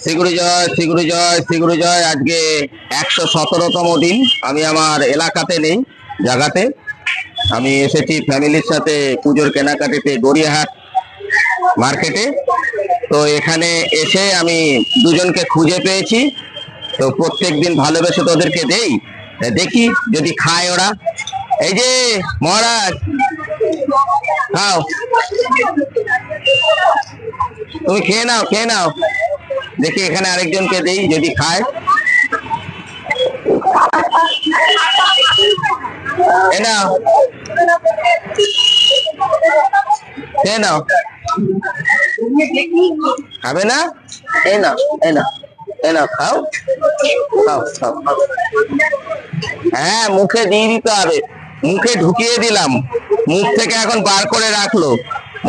শ্রীগুরু জয় শ্রীগুরু জয় শ্রীগুরু জয়। আজকে একশো সতেরোতম দিন। আমি আমার এলাকাতে নেই জায়গাতে আমি এসেছি ফ্যামিলির সাথে পুজোর কেনাকাটিতে গড়িয়াহাট মার্কেটে। তো এখানে এসে আমি দুজনকে খুঁজে পেয়েছি। তো প্রত্যেক দিন ভালোবেসে তোদেরকে দেই। দেখি যদি খায় ওরা। এই যে, মহারাজ। খাও। তুমি খেয়ে নাও খেয়ে নাও। দেখি এখানে আরেকজনকে দেই, যদি খায়। এ নাও। খাবে না? খাও খাও। হ্যাঁ মুখে দিয়ে দিতে হবে। মুখে ঢুকিয়ে দিলাম। মুখ থেকে এখন বার করে রাখল।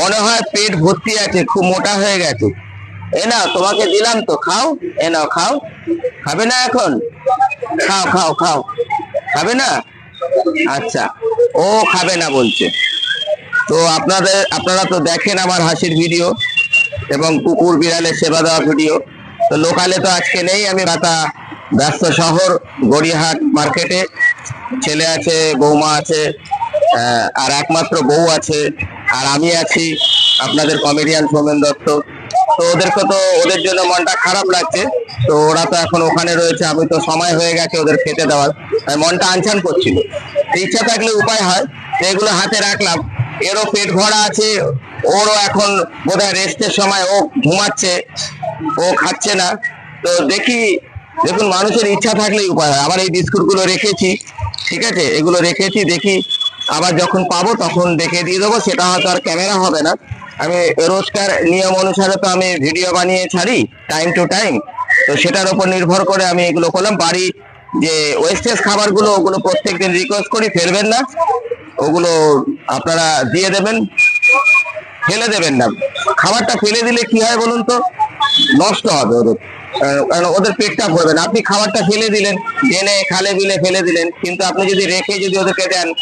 মনে হয় পেট ভর্তি আছে, খুব মোটা হয়ে গেছে। এ নাও তোমাকে দিলাম তো, খাও। এ নাও, খাও। খাবে না এখন? খাও খাও খাও। খাবে না? আচ্ছা। ও খাবে না বলছে। তো আপনাদের, আপনারা তো দেখেন আমার হাসির ভিডিও এবং কুকুর বিড়ালের সেবা দেওয়া ভিডিও। তো লোকালে তো আজকে নেই, আমি রাতা ব্যস্ত শহর, গড়িয়াহাট মার্কেটে। ছেলে আছে, বৌমা আছে আর একমাত্র বউ আছে। আর আমি আছি আপনাদের কমেডিয়ান সৌমেন দত্ত। তো ওদেরকে তো ওদের জন্য মনটা খারাপ লাগছে। তো ওরা তো এখন ওখানে রয়েছে, আমি তো সময় হয়ে গেছে ওদের খেতে দেওয়ার। মনটা আনছান করছিল। ইচ্ছা থাকলে উপায় হয় এগুলো হাতে রাখলাম, এরও পেট ভরা আছে, ওরও এখন বোধহয় রেস্টের সময়, ও ঘুমাচ্ছে, ও খাচ্ছে না। তো দেখি, দেখুন, মানুষের ইচ্ছা থাকলেই উপায় হয়। আবার এই বিস্কুটগুলো রেখেছি, ঠিক আছে? এগুলো রেখেছি, দেখি আবার যখন পাবো তখন দেখে দিয়ে দেবো, সেটা হয়তো আর ক্যামেরা হবে না। আমি রোজকার নিয়ম অনুসারে তো আমি ভিডিও বানিয়ে ছাড়ি টাইম টু টাইম তো সেটার উপর নির্ভর করে আমি এগুলো করলাম। বাড়ি যে ওয়েস্টেজ খাবারগুলো, ওগুলো প্রত্যেকদিন রিকোয়েস্ট করি, ফেলবেন না। ওগুলো আপনারা দিয়ে দেবেন। ফেলে দেবেন না। খাবারটা ফেলে দিলে কি হয় বলুন তো? নষ্ট হবে ওদের। কারণ ওদের পেটটা ভরবে না। আপনি খাবারটা ফেলে দিলেন জেনে খালে বিলে ফেলে দিলেন। কিন্তু আপনি যদি রেখে যদি ওদেরকে দেন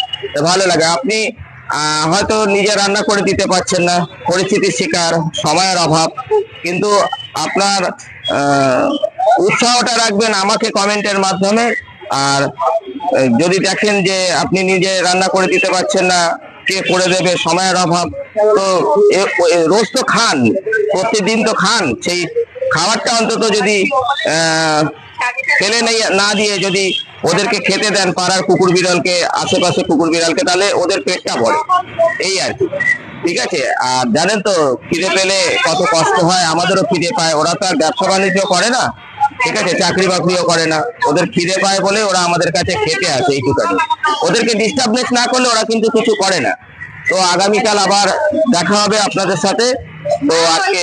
ভালো লাগে। আপনি হয়তো নিজে রান্না করে দিতে পারছেন না, পরিস্থিতির শিকার, সময়ের অভাব। কিন্তু আপনার উৎসাহটা রাখবেন আমাকে কমেন্টের মাধ্যমে। আর যদি দেখেন যে আপনি নিজে রান্না করে দিতে পারছেন না, কে করে দেবে, সময়ের অভাব। তো রোজ তো খান, প্রতিদিন তো খান। সেই খাবারটা অন্তত যদি ফেলে না দিয়ে যদি ওদেরকে খেতে দেন পাড়ার কুকুর বিড়ালকে, আশেপাশে কুকুর বিড়ালকে, তাহলে ওদের পেটটা ভরে। এই আর কি। ঠিক আছে? আর জানেন তো, খিদে পেলে কত কষ্ট হয়, আমাদেরও খিদে পায়। ওরা তো আর ব্যবসা বাণিজ্য করে না। ঠিক আছে? চাকরি বাকরিও করে না। ওদের খিদে পায় বলে ওরা আমাদের কাছে খেতে আসে এইটুকানি। ওদেরকে ডিস্টার্বনেস না করলে ওরা কিন্তু কিছু করে না। তো আগামীকাল আবার দেখা হবে আপনাদের সাথে। তো আজকে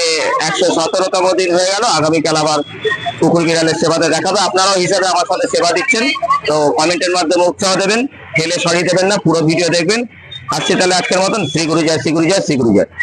একশো সতেরোতম দিন হয়ে গেল। আগামীকাল আবার কুকুর বিড়ালের সেবাতে দেখাবে আপনারাও হিসাবে আমার সাথে সেবা দিচ্ছেন। তো কমেন্টের মাধ্যমে উৎসাহ দেবেন। ফেলে সরিয়ে দেবেন না, পুরো ভিডিও দেখবেন। আসছি তাহলে আজকের মতন। শ্রী গুরু যায় শ্রী গুরু জয়, শ্রী গুরু জয়।